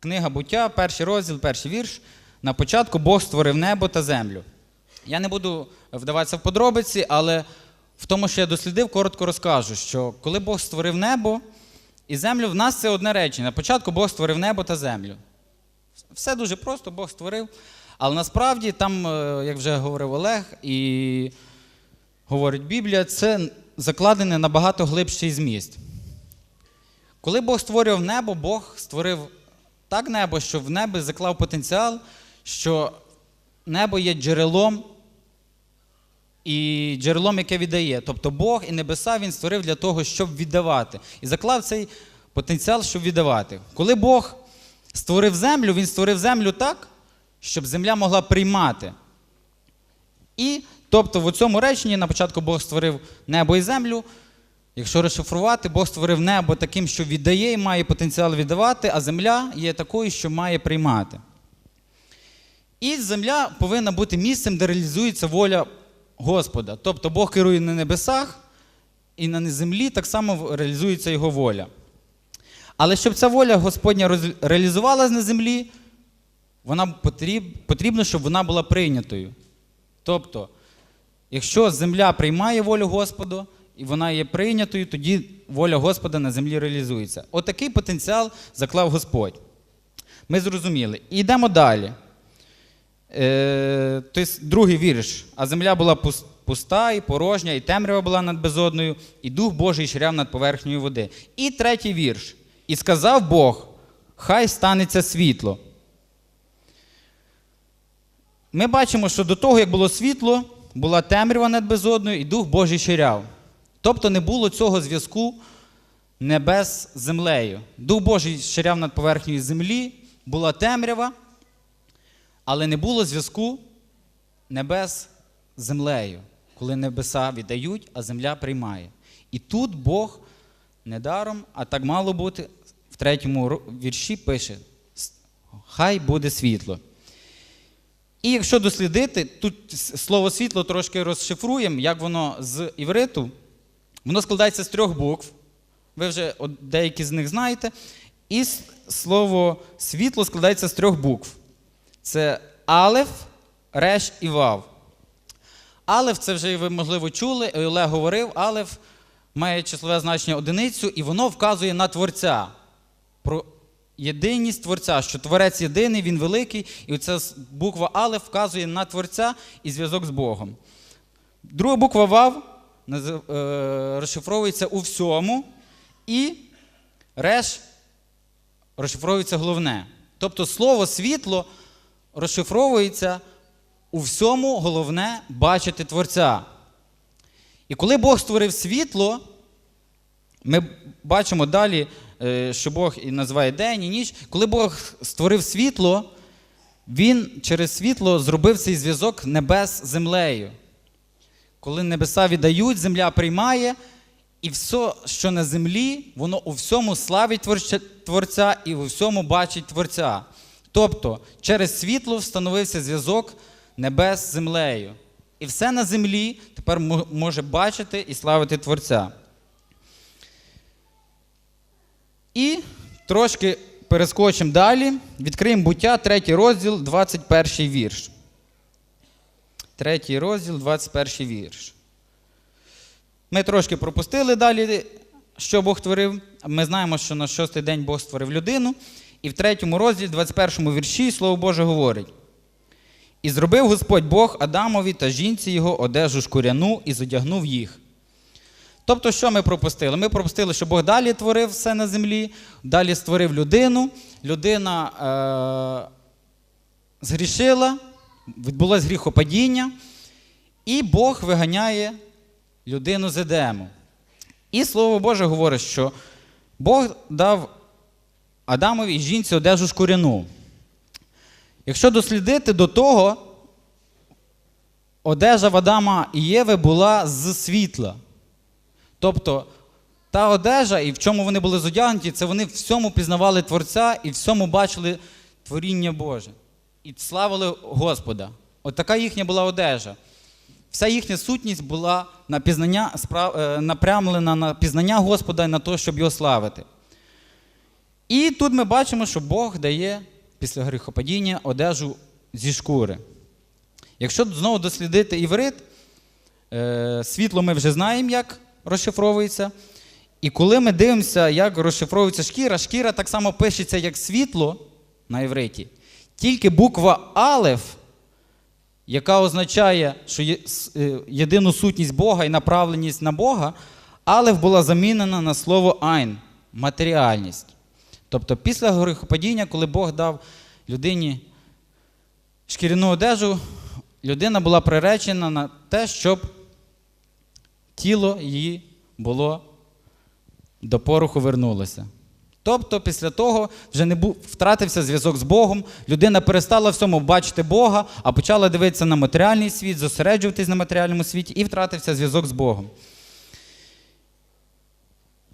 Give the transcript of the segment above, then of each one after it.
Книга буття, перший розділ, перший вірш. На початку Бог створив небо та землю. Я не буду вдаватися в подробиці, але в тому, що я дослідив, коротко розкажу, що коли Бог створив небо і землю, в нас це одне речення. На початку Бог створив небо та землю. Все дуже просто, Бог створив. Але насправді там, е, як вже говорив Олег, і говорить Біблія, це закладене набагато глибший зміст. Коли Бог створював небо, Бог створив так небо, що в небі заклав потенціал, що небо є джерелом і джерелом, яке віддає. Тобто Бог і небеса він створив для того, щоб віддавати. І заклав цей потенціал, щоб віддавати. Коли Бог створив землю, він створив землю так, щоб земля могла приймати. І тобто в цьому реченні на початку Бог створив небо і землю. Якщо розшифрувати, Бог створив небо таким, що віддає і має потенціал віддавати, а земля є такою, що має приймати. І земля повинна бути місцем, де реалізується воля Господа. Тобто Бог керує на небесах, і на землі так само реалізується його воля. Але щоб ця воля Господня реалізувалась на землі, вона потріб, потрібно, щоб вона була прийнятою. Тобто, якщо земля приймає волю Господа, і вона є прийнятою, тоді воля Господа на землі реалізується. Отакий потенціал заклав Господь. Ми зрозуміли. І йдемо далі. Е, тобто, другий вірш. А земля була пуста і порожня, і темрява була над безодною, і дух Божий ширяв над поверхнею води. І третій вірш. І сказав Бог: хай станеться світло. Ми бачимо, що до того, як було світло, була темрява над безодною, і дух Божий ширяв. Тобто не було цього зв'язку небес з землею. Дух Божий ширяв над поверхнею землі, була темрява, але не було зв'язку небес з землею, коли небеса віддають, а земля приймає. І тут Бог недаром, а так мало бути, в третьому вірші пише: Хай буде світло. І якщо дослідити, тут слово світло трошки розшифруємо, як воно з івриту. Воно складається з трьох букв. Ви вже деякі з них знаєте. І слово світло складається з трьох букв. Це Алеф, Реш і Вав. Алеф, це вже ви, можливо, чули, Олег говорив, Алеф має числове значення одиницю, і воно вказує на Творця. Про єдиність Творця, що Творець єдиний, він великий, і оця буква Алеф вказує на Творця і зв'язок з Богом. Друга буква Вав розшифровується у всьому, і Реш розшифровується головне. Тобто слово світло розшифровується у всьому головне бачити Творця. І коли Бог створив світло, ми бачимо далі, е, що Бог і називає день і ніч. Коли Бог створив світло, Він через світло зробив цей зв'язок небес з землею. Коли небеса віддають, земля приймає, і все, що на землі, воно у всьому славить Творця і у всьому бачить Творця. Тобто, через світло встановився зв'язок небес з землею. І все на землі тепер може бачити і славити Творця. І трошки перескочимо далі. Відкриємо буття, третій розділ, 21 вірш. Третій розділ, 21 вірш. Ми трошки пропустили далі, що Бог творив. Ми знаємо, що на шостий день Бог створив людину. І в третьому розділі, 21 вірші, Слово Боже говорить. І зробив Господь Бог Адамові та жінці його одежу шкуряну і зодягнув їх. Тобто, що ми пропустили? Ми пропустили, що Бог далі творив все на землі, далі створив людину. Людина е- згрішила, відбулось гріхопадіння, і Бог виганяє людину з Едему. І Слово Боже говорить, що Бог дав Адамові і жінці одежу шкуряну. Якщо дослідити до того, одежа в Адама і Єви була з світла. Тобто та одежа, і в чому вони були зодягнуті, це вони всьому пізнавали Творця і всьому бачили творіння Боже. І славили Господа. От така їхня була одежа. Вся їхня сутність була на пізнання, е, напрямлена на пізнання Господа і на те, щоб його славити. І тут ми бачимо, що Бог дає після гріхопадіння одежу зі шкури. Якщо знову дослідити іврит, е, світло ми вже знаємо, як розшифровується. І коли ми дивимося, як розшифровується шкіра, шкіра так само пишеться як світло на івриті. Тільки буква Алеф, яка означає, що є е, єдину сутність Бога і направленість на Бога, Алеф була замінена на слово Айн матеріальність. Тобто після гріхопадіння, коли Бог дав людині шкіряну одежу, людина була приречена на те, щоб тіло її було до пороху вернулося. Тобто, після того вже не був, втратився зв'язок з Богом, людина перестала всьому бачити Бога, а почала дивитися на матеріальний світ, зосереджуватись на матеріальному світі і втратився зв'язок з Богом.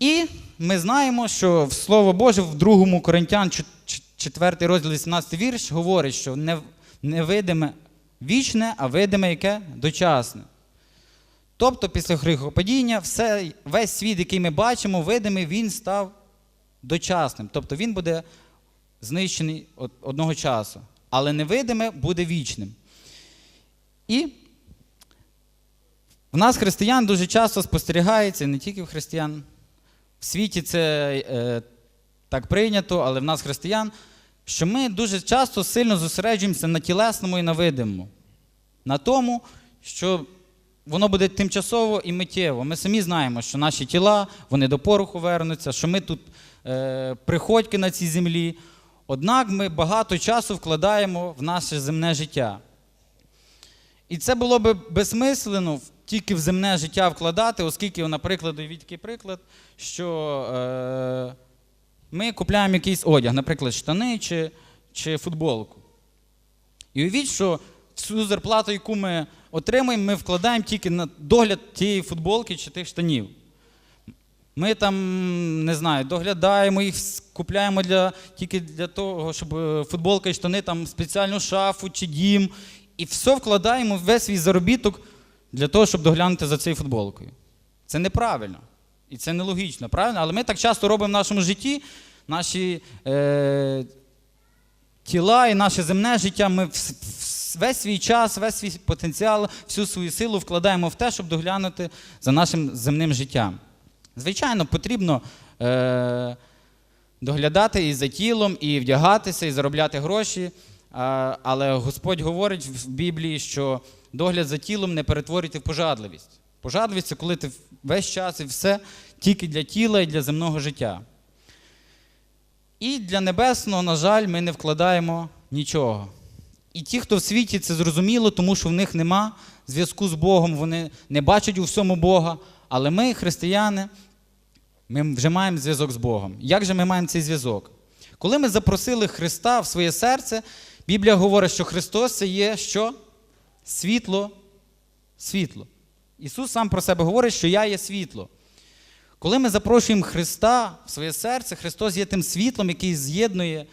І ми знаємо, що в Слово Боже в 2 Коринтян 4 розділ 18 вірш говорить, що не, невидиме вічне, а видиме яке дочасне. Тобто, після гріхопадіння все, весь світ, який ми бачимо, видимий, він став дочасним. Тобто він буде знищений одного часу. Але невидиме буде вічним. І в нас, християн, дуже часто спостерігається, не тільки в християн, в світі це е, так прийнято, але в нас, християн, що ми дуже часто сильно зосереджуємося на тілесному і на видимому. На тому, що воно буде тимчасово і миттєво. Ми самі знаємо, що наші тіла вони до пороху вернуться, що ми тут приходьки на цій землі. Однак ми багато часу вкладаємо в наше земне життя. І це було би безсмислено тільки в земне життя вкладати, оскільки, наприклад, такий приклад, що е, ми купляємо якийсь одяг, наприклад, штани чи, чи футболку. І уявіть, що всю зарплату, яку ми отримуємо, ми вкладаємо тільки на догляд тієї футболки чи тих штанів. Ми там, не знаю, доглядаємо їх, купляємо для, тільки для того, щоб е, футболка і штани там спеціальну шафу чи дім. І все вкладаємо весь свій заробіток для того, щоб доглянути за цією футболкою. Це неправильно. І це нелогічно, правильно? Але ми так часто робимо в нашому житті, наші е, тіла і наше земне життя, ми весь свій час, весь свій потенціал, всю свою силу вкладаємо в те, щоб доглянути за нашим земним життям. Звичайно, потрібно е, доглядати і за тілом, і вдягатися, і заробляти гроші. А, але Господь говорить в Біблії, що догляд за тілом не перетворюйте в пожадливість. Пожадливість це коли ти весь час і все тільки для тіла і для земного життя. І для небесного, на жаль, ми не вкладаємо нічого. І ті, хто в світі, це зрозуміло, тому що в них нема зв'язку з Богом, вони не бачать у всьому Бога. Але ми, християни, ми вже маємо зв'язок з Богом. Як же ми маємо цей зв'язок? Коли ми запросили Христа в своє серце, Біблія говорить, що Христос це є що? Світло. Світло. Ісус сам про себе говорить, що я є світло. Коли ми запрошуємо Христа в своє серце, Христос є тим світлом, який з'єднує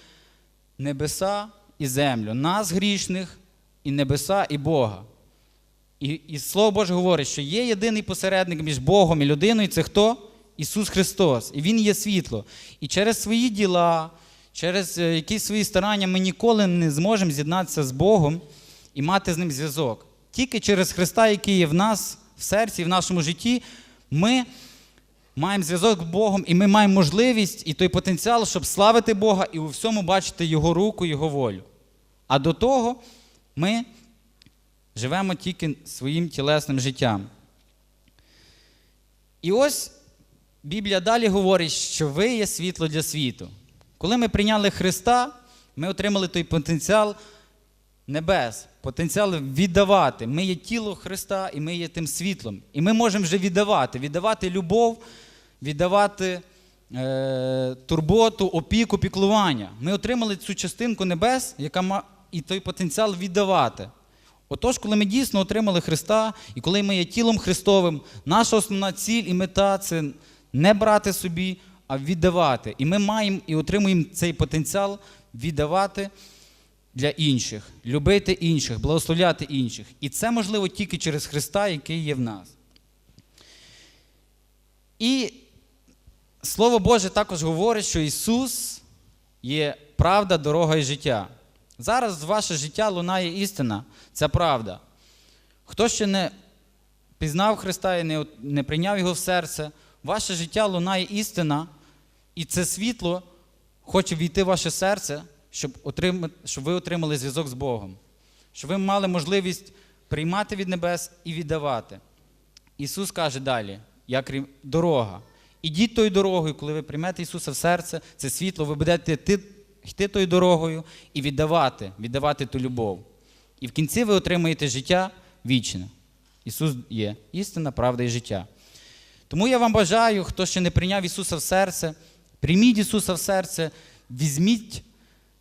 небеса і землю, нас грішних, і небеса, і Бога. І, і Слово Боже говорить, що є єдиний посередник між Богом і людиною, це хто? Ісус Христос. І Він є світло. І через свої діла, через е, якісь свої старання ми ніколи не зможемо з'єднатися з Богом і мати з ним зв'язок. Тільки через Христа, який є в нас, в серці, в нашому житті, ми маємо зв'язок з Богом, і ми маємо можливість і той потенціал, щоб славити Бога і у всьому бачити Його руку, Його волю. А до того ми живемо тільки своїм тілесним життям. І ось Біблія далі говорить, що ви є світло для світу. Коли ми прийняли Христа, ми отримали той потенціал небес, потенціал віддавати. Ми є тіло Христа, і ми є тим світлом. І ми можемо вже віддавати, віддавати любов, віддавати е, турботу, опіку, піклування. Ми отримали цю частинку небес, яка має і той потенціал віддавати. Отож, коли ми дійсно отримали Христа, і коли ми є тілом Христовим, наша основна ціль і мета це не брати собі, а віддавати. І ми маємо і отримуємо цей потенціал віддавати для інших, любити інших, благословляти інших. І це можливо тільки через Христа, який є в нас. І Слово Боже також говорить, що Ісус є правда, дорога і життя. Зараз в ваше життя лунає істина, це правда. Хто ще не пізнав Христа і не, не прийняв Його в серце, ваше життя лунає істина, і це світло хоче війти в ваше серце, щоб, отримати, щоб ви отримали зв'язок з Богом, щоб ви мали можливість приймати від небес і віддавати. Ісус каже далі, як дорога. Ідіть тою дорогою, коли ви приймете Ісуса в серце, це світло, ви будете йти, йти тою дорогою і віддавати, віддавати ту любов. І в кінці ви отримаєте життя вічне. Ісус є істина, правда і життя. Тому я вам бажаю, хто ще не прийняв Ісуса в серце, прийміть Ісуса в серце, візьміть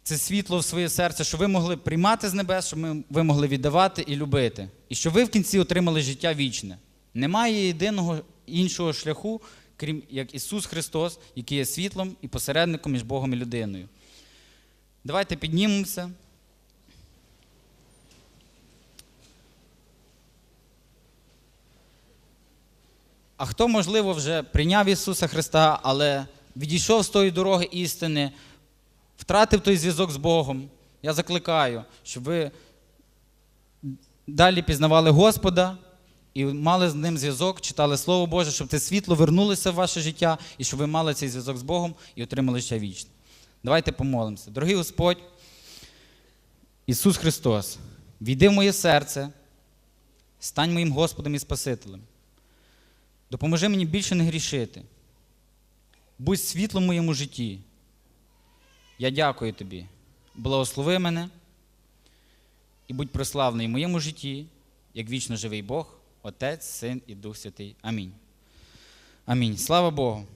це світло в своє серце, щоб ви могли приймати з небес, щоб ви могли віддавати і любити. І щоб ви в кінці отримали життя вічне. Немає єдиного іншого шляху, крім як Ісус Христос, який є світлом і посередником між Богом і людиною. Давайте піднімемося. А хто, можливо, вже прийняв Ісуса Христа, але відійшов з тої дороги істини, втратив той зв'язок з Богом, я закликаю, щоб ви далі пізнавали Господа і мали з ним зв'язок, читали Слово Боже, щоб це світло вернулося в ваше життя і щоб ви мали цей зв'язок з Богом і отримали ще вічне. Давайте помолимося. Дорогий Господь, Ісус Христос, війди в моє серце, стань моїм Господом і Спасителем. Допоможи мені більше не грішити. Будь світлом в моєму житті. Я дякую тобі. Благослови мене і будь прославлений в моєму житті, як вічно живий Бог, Отець, Син і Дух Святий. Амінь. Амінь. Слава Богу.